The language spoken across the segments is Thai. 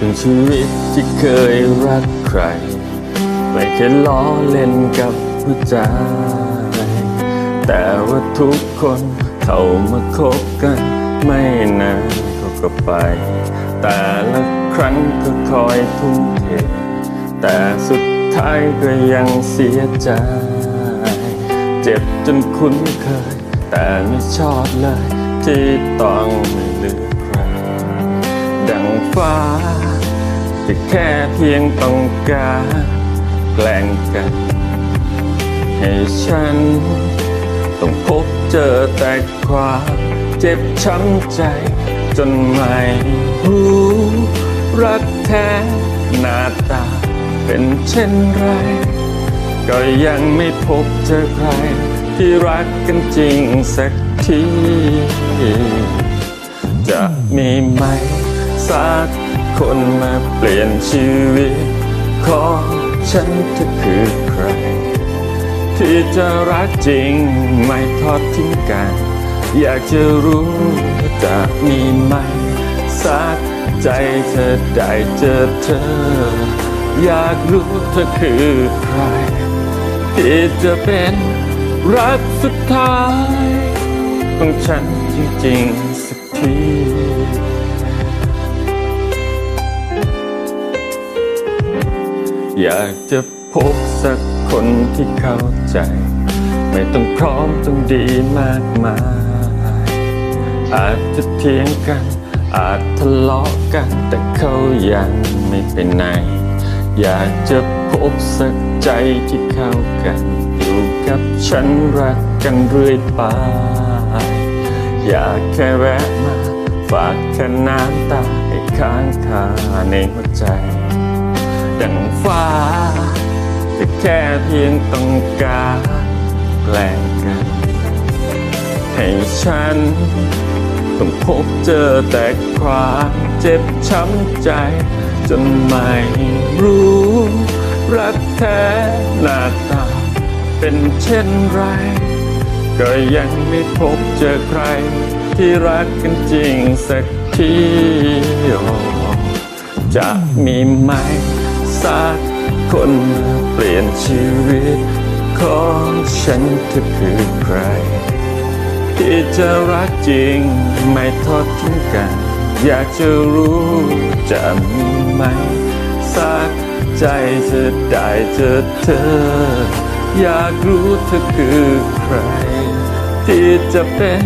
ถึงชีวิตที่เคยรักใคร ไม่แค่ล้อเล่นกับหัวใจ แต่ว่าทุกคนเข้ามาคบกัน ไม่นานเขาก็ไป แต่ละครั้งก็คอยทุ่มเท แต่สุดท้ายก็ยังเสียใจ เจ็บจนคุ้นเคย แต่ไม่ชอบเลยที่ต้องไม่เลือ ดังฟ้าที่แค่เพียงต้องการแกล้งกัน ให้ฉัน ต้องพบเจอแต่ความเจ็บช้ำใจ จนไม่รู้รักแท้หน้าตาเป็นเช่นไร ก็ยังไม่พบเจอใคร ที่รักกันจริงสักทีจะมีไหม สักคนมาเปลี่ยนชีวิต ของฉันเธอคือใคร ที่จะรักจริงไม่ทอดทิ้งกัน อยากจะรู้จะมีไหม สักใจเธอได้เจอเธอ อยากรู้เธอคือใคร ที่จะเป็นรักสุดท้าย ของฉันจริงๆสักที อยากจะพบสักคนที่เข้าใจ ไม่ต้องพร้อมต้องดีมากมาย อาจจะเถียงกัน อาจทะเลาะกัน แต่เขายังไม่เป็นไหน อยากจะพบสักใจที่เข้ากัน อยู่กับฉันรักกันเรื่อยไป อยากแค่แวะมาฝากแค่น้ำตาให้ค้างคาในหัวใจ ดังฟ้าแต่แค่เพียงต้องการแกล้งกัน ให้ฉัน ต้องพบเจอแต่ความเจ็บช้ำใจจนไม่รู้ รักแท้หน้าตา เป็นเช่นไร ก็ยังไม่พบเจอใคร ที่รักกันจริงสักทีโอ้จะมีไหม สักคนมาเปลี่ยนชีวิตของฉันเธอคือใคร ที่จะรักจริงไม่ทอดทิ้งกัน อยากจะรู้จะมีไหม สักใจจะได้เจอเธอ อยากรู้เธอคือใคร ที่จะเป็น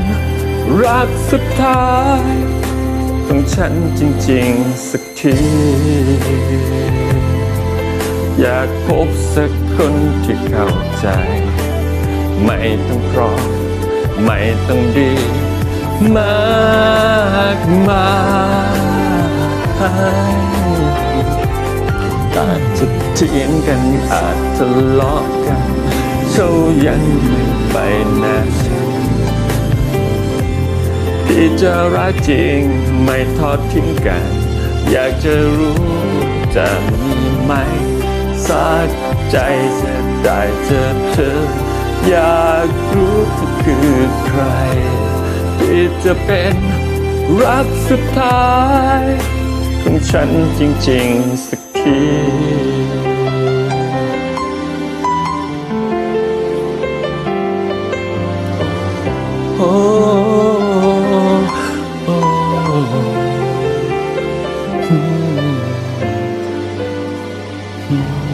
รักสุดท้ายของฉันจริง ๆ สักที อยากพบสักคนที่เข้าใจ ไม่ต้องพร้อมไม่ต้องดี มากมายอาจจะเถียงกันอาจทะเลาะกันเขายังไม่ไปไหนที่จะรักจริงไม่ทอดทิ้งกัน อยากจะรู้จะมีไหม สักใจเสียด้เจอเธอ อยากรู้เธอคือใครที่จะเป็นรักสุดท้าย ของฉันจริงๆสักที嗯。